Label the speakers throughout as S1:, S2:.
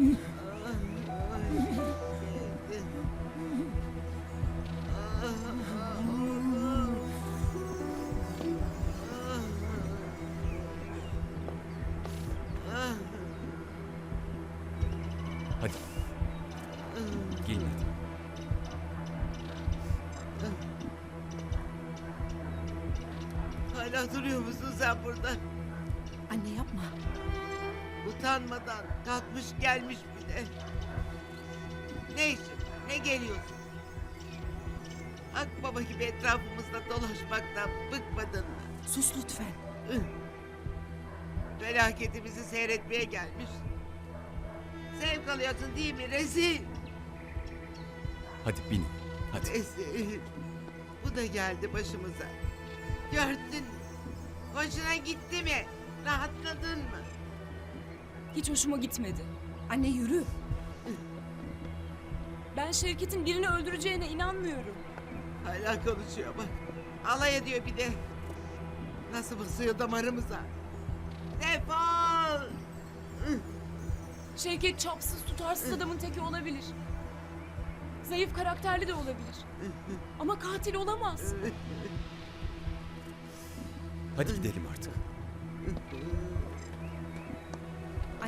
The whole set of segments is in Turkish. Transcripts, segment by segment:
S1: Hadi. Gelin. Hala duruyor musun sen burada?
S2: Anne yapma.
S1: Utanmadan kalkmış gelmiş bir de. Ne işin? Ne geliyorsun? Akbaba gibi etrafımızda dolaşmaktan bıkmadın mı?
S2: Sus lütfen.
S1: Üh! Felaketimizi seyretmeye gelmiş. Zevk alıyorsun değil mi rezil?
S3: Hadi binin. Hadi.
S1: Rezil. Bu da geldi başımıza. Gördün mü? Hoşuna gitti mi? Rahatladın mı?
S4: Hiç hoşuma gitmedi.
S2: Anne yürü.
S4: Ben Şevket'in birini öldüreceğine inanmıyorum.
S1: Hala konuşuyor bak. Alay ediyor bir de. Nasıl basıyor damarımıza. Defol!
S4: Şevket çapsız tutarsız adamın teki olabilir. Zayıf karakterli de olabilir. Ama katil olamaz.
S3: Hadi gidelim artık.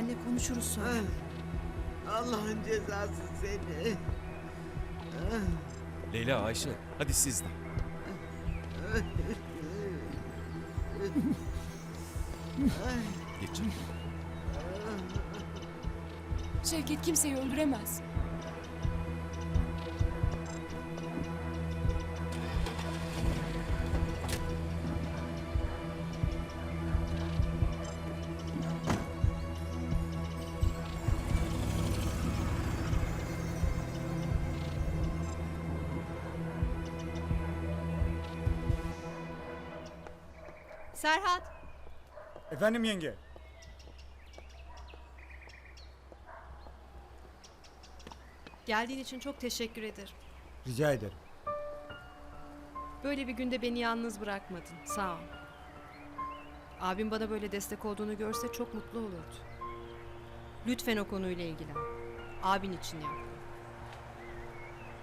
S2: Anne konuşuruz sonra.
S1: Ah, Allah'ın cezası seni.
S3: Leyla, Ayşe, hadi siz de. Geçin.
S4: Şevket kimseyi öldüremez.
S5: Serhat,
S6: Efendim yenge.
S5: geldiğin için çok teşekkür ederim.
S6: Rica ederim.
S5: Böyle bir günde beni yalnız bırakmadın. Sağ ol. Abim bana böyle destek olduğunu görse çok mutlu olurdu. Lütfen o konuyla ilgilen. Abin için yap.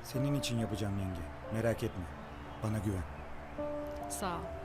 S6: Senin için yapacağım yenge. Merak etme. Bana güven.
S5: Sağ ol.